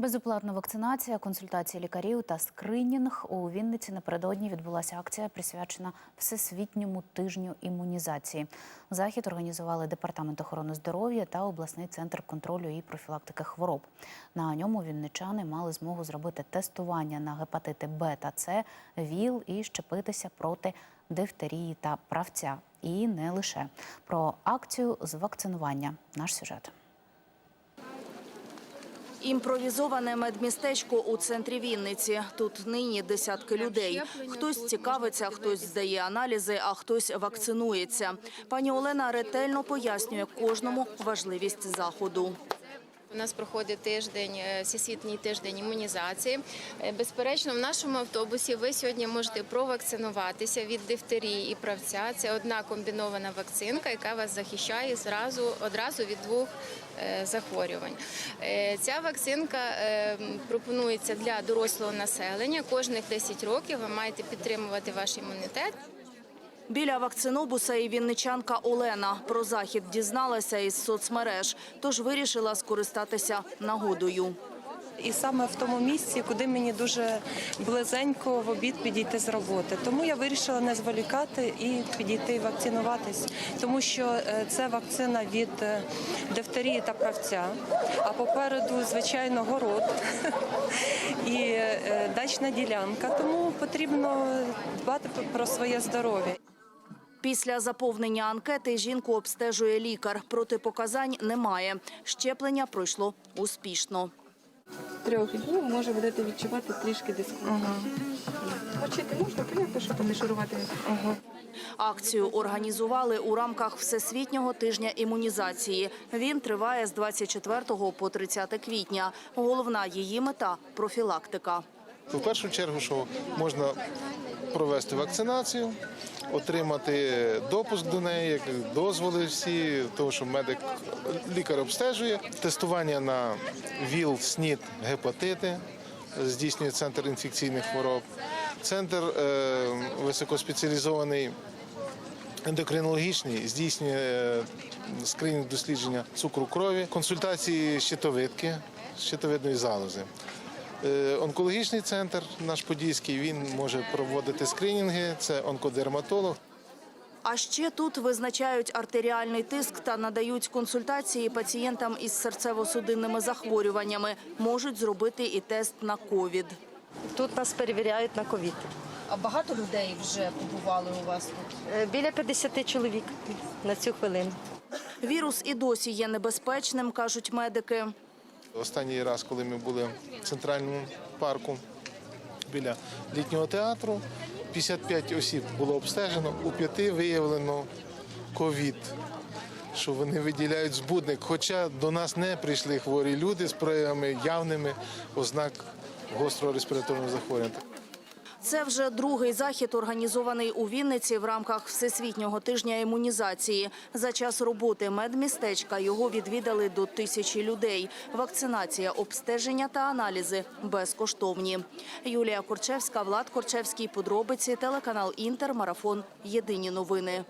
Безоплатна вакцинація, консультації лікарів та скринінг у Вінниці напередодні відбулася акція, присвячена всесвітньому тижню імунізації. Захід організували департамент охорони здоров'я та обласний центр контролю і профілактики хвороб. На ньому вінничани мали змогу зробити тестування на гепатити Б та С, ВІЛ і щепитися проти дифтерії та правця. І не лише про акцію з вакцинування. Наш сюжет. Імпровізоване медмістечко у центрі Вінниці. Тут нині десятки людей. Хтось цікавиться, хтось здає аналізи, а хтось вакцинується. Пані Олена ретельно пояснює кожному важливість заходу. У нас проходить тиждень, е, всесвітній тиждень імунізації. Е, Безперечно, в нашому автобусі ви сьогодні можете провакцинуватися від дифтерії і правця. Це одна комбінована вакцинка, яка вас захищає зразу одразу від двох е, захворювань. Ця вакцинка пропонується для дорослого населення. Кожних 10 років ви маєте підтримувати ваш імунітет. Біля вакцинобуса і вінничанка Олена про захід дізналася із соцмереж, тож вирішила скористатися нагодою. І саме в тому місці, куди мені дуже близенько в обід підійти з роботи. Тому я вирішила не зволікати і підійти вакцинуватись, тому що е, це вакцина від е, дифтерії та правця. А попереду, звичайно, город і е, дачна ділянка. Тому потрібно дбати про своє здоров'я. Після заповнення анкети жінку обстежує лікар. Протипоказань немає. Щеплення пройшло успішно. трьох днів може будете відчувати трішки дискомфорт. Почити можна, понятно, що там не шарувати. Акцію організували у рамках Всесвітнього тижня імунізації. Він триває з 24 по 30 квітня. Головна її мета – профілактика. В першу чергу, що можна провести вакцинацію, отримати допуск до неї, дозволи всі, того, що медик лікар обстежує, тестування на ВІЛ, СНІД, гепатити. Здійснює центр інфекційних хвороб, центр е, високоспеціалізований ендокринологічний здійснює е, скринінг дослідження цукру крові, консультації щитовидки, щитовидної залози. Е, Онкологічний центр наш подільський він може проводити скринінги. Це онкодерматолог. А ще тут визначають артеріальний тиск та надають консультації пацієнтам із серцево-судинними захворюваннями. Можуть зробити і тест на ковід. Тут нас перевіряють на ковід. А багато людей вже побували у вас тут? Е, Біля 50 чоловік на цю хвилину. Вірус і досі є небезпечним, кажуть медики. Останній раз, коли ми були в центральному парку біля літнього театру, 55 осіб було обстежено, у п'яти виявлено ковід. Що вони виділяють збудник, хоча до нас не прийшли хворі люди з проявами явними ознак гострого респіраторного захворювання. Це вже другий захід, організований у Вінниці в рамках Всесвітнього тижня імунізації. За час роботи медмістечка його відвідали до тисячі людей. Вакцинація, обстеження та аналізи безкоштовні. Юлія Корчевська, Влад Корчевський, подробиці, телеканал Інтер, марафон. Єдині новини.